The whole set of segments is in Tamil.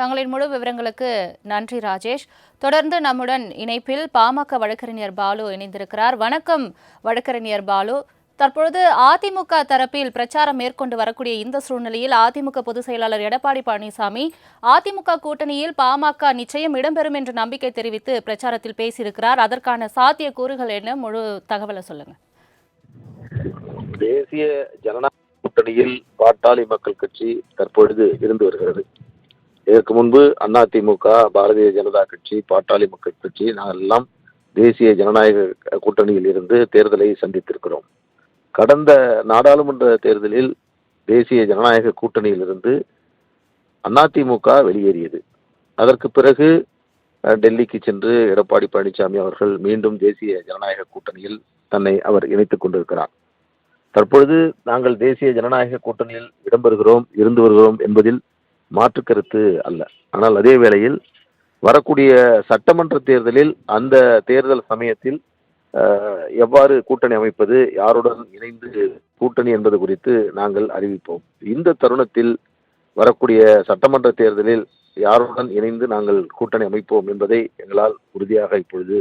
தங்களின் முழு விவரங்களுக்கு நன்றி ராஜேஷ். தொடர்ந்து நம்முடன் இணைப்பில் பாமக வழக்கறிஞர் பாலு இணைந்திருக்கிறார். வணக்கம் வழக்கறிஞர் பாலு. தற்பொழுது அதிமுக தரப்பில் பிரச்சாரம் மேற்கொண்டு வரக்கூடிய இந்த சூழ்நிலையில் அதிமுக பொதுச் செயலாளர் எடப்பாடி பழனிசாமி அதிமுக கூட்டணியில் பாமக நிச்சயம் இடம்பெறும் என்ற நம்பிக்கை தெரிவித்து பிரச்சாரத்தில் பேசியிருக்கிறார். அதற்கான சாத்திய கூறுகள் என்ன? முழு தகவலை சொல்லுங்க. தேசிய ஜனநாயக கூட்டணியில் பாட்டாளி மக்கள் கட்சி தற்பொழுது இருந்து வருகிறது. இதற்கு முன்பு அதிமுக பாரதிய ஜனதா கட்சி பாட்டாளி மக்கள் கட்சி நாங்கள் எல்லாம் தேசிய ஜனநாயக கூட்டணியில் இருந்து தேர்தலை சந்தித்திருக்கிறோம். கடந்த நாடாளுமன்ற தேர்தலில் தேசிய ஜனநாயக கூட்டணியிலிருந்து அதிமுக வெளியேறியது. அதற்கு பிறகு டெல்லிக்கு சென்று எடப்பாடி பழனிசாமி அவர்கள் மீண்டும் தேசிய ஜனநாயக கூட்டணியில் தன்னை அவர் இணைத்துக் கொண்டிருக்கிறார். தற்பொழுது நாங்கள் தேசிய ஜனநாயக கூட்டணியில் இடம்பெறுகிறோம் இருந்து வருகிறோம் என்பதில் மாற்று கருத்து அல்ல. ஆனால் அதே வேளையில் வரக்கூடிய சட்டமன்ற தேர்தலில் அந்த தேர்தல் சமயத்தில் எவ்வாறு கூட்டணி அமைப்பது யாருடன் இணைந்து கூட்டணி என்பது குறித்து நாங்கள் அறிவிப்போம். இந்த தருணத்தில் வரக்கூடிய சட்டமன்ற தேர்தலில் யாருடன் இணைந்து நாங்கள் கூட்டணி அமைப்போம் என்பதை எங்களால் உறுதியாக இப்பொழுது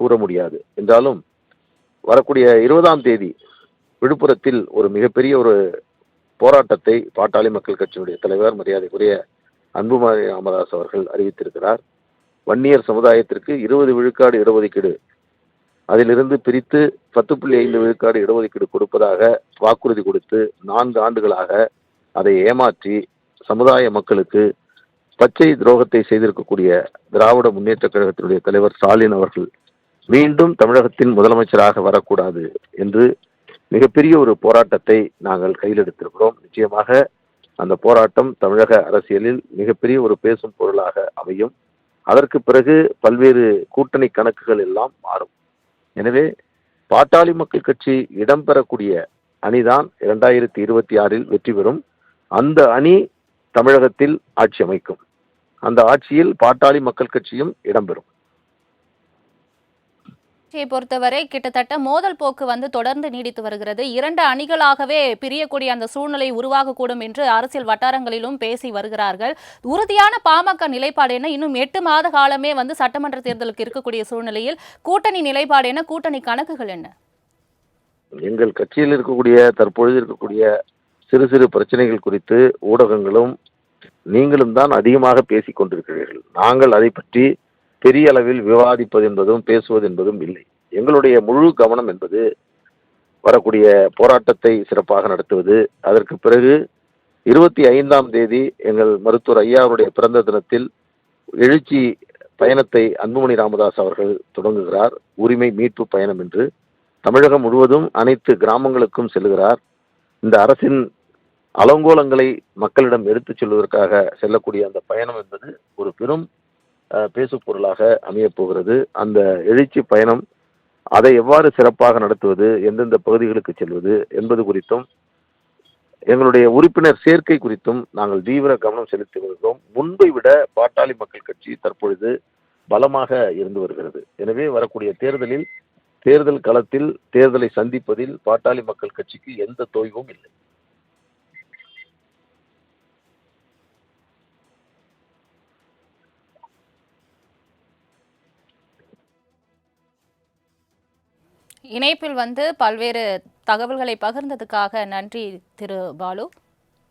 கூற முடியாது. என்றாலும் வரக்கூடிய இருபதாம் தேதி விழுப்புரத்தில் ஒரு மிகப்பெரிய ஒரு போராட்டத்தை பாட்டாளி மக்கள் கட்சியினுடைய தலைவர் மரியாதைக்குரிய அன்புமணி ராமதாஸ் அவர்கள் அறிவித்திருக்கிறார். வன்னியர் சமுதாயத்திற்கு இருபது விழுக்காடு இடஒதுக்கீடு அதிலிருந்து பிரித்து பத்து புள்ளி ஐந்து விழுக்காடு இடஒதுக்கீடு கொடுப்பதாக வாக்குறுதி கொடுத்து நான்கு ஆண்டுகளாக அதை ஏமாற்றி சமுதாய மக்களுக்கு பச்சை துரோகத்தை செய்திருக்கக்கூடிய திராவிட முன்னேற்ற கழகத்தினுடைய தலைவர் ஸ்டாலின் அவர்கள் மீண்டும் தமிழகத்தின் முதலமைச்சராக வரக்கூடாது என்று மிகப்பெரிய ஒரு போராட்டத்தை நாங்கள் கையில் எடுத்திருக்கிறோம் நிச்சயமாக அந்த போராட்டம் தமிழக அரசியலில் மிகப்பெரிய ஒரு பேசும் பொருளாக அமையும். அதற்கு பிறகு பல்வேறு கூட்டணி கணக்குகள் எல்லாம் மாறும். எனவே பாட்டாளி மக்கள் கட்சி இடம்பெறக்கூடிய அணிதான் இரண்டாயிரத்தி இருபத்தி ஆறில் வெற்றி பெறும். அந்த அணி தமிழகத்தில் ஆட்சி அமைக்கும். அந்த ஆட்சியில் பாட்டாளி மக்கள் கட்சியும் இடம்பெறும். கட்சியை பொறுத்தவரை கிட்டத்தட்ட மோதல் போக்கு வந்து தொடர்ந்து நீடித்து வருகிறது. இரண்டு அணிகளாகவே பிரியக்கூடிய அந்த சூழ்நிலை உருவாகக்கூடும் என்று அரசியல் வட்டாரங்களிலும் பேசி வருகிறார்கள். உறுதியான பாமக நிலைப்பாடு என்ன? இன்னும் எட்டு மாத காலமே வந்து சட்டமன்ற தேர்தலுக்கு இருக்கக்கூடிய சூழ்நிலையில் கூட்டணி நிலைப்பாடு என்ன? கூட்டணி கணக்குகள் என்ன? எங்கள் கட்சியில் இருக்கக்கூடிய தற்பொழுது இருக்கக்கூடிய சிறு சிறு பிரச்சனைகள் குறித்து ஊடகங்களும் நீங்களும் தான் அதிகமாக பேசிக் கொண்டிருக்கிறீர்கள். நாங்கள் அதை பற்றி பெரிய அளவில் விவாதிப்பது என்பதும் பேசுவது என்பதும் இல்லை. எங்களுடைய முழு கவனம் என்பது வரக்கூடிய போராட்டத்தை சிறப்பாக நடத்துவது. அதற்கு பிறகு இருபத்தி ஐந்தாம் தேதி எங்கள் மருத்துவர் ஐயா அவருடைய பிறந்த தினத்தில் எழுச்சி பயணத்தை அன்புமணி ராமதாஸ் அவர்கள் தொடங்குகிறார். உரிமை மீட்பு பயணம் என்று. தமிழகம் முழுவதும் அனைத்து கிராமங்களுக்கும் செல்கிறார் இந்த அரசின் அலங்கோலங்களை மக்களிடம் எடுத்துச் செல்வதற்காக செல்லக்கூடிய அந்த பயணம் என்பது ஒரு பெரும் பேசுபொருளாக அமையப்போகிறது அமையப் போகிறது. அந்த எழுச்சி பயணம் அதை எவ்வாறு சிறப்பாக நடத்துவது எந்தெந்த பகுதிகளுக்கு செல்வது என்பது குறித்தும் எங்களுடைய உறுப்பினர் சேர்க்கை குறித்தும் நாங்கள் தீவிர கவனம் செலுத்தி வருகிறோம். முன்பை விட பாட்டாளி மக்கள் கட்சி தற்பொழுது பலமாக இருந்து வருகிறது. எனவே வரக்கூடிய தேர்தலில் தேர்தல் களத்தில் தேர்தலை சந்திப்பதில் பாட்டாளி மக்கள் கட்சிக்கு எந்த தொய்வும் இல்லை. இணைப்பில் வந்து பல்வேறு தகவல்களை பகிர்ந்ததுக்காக நன்றி திரு பாலு.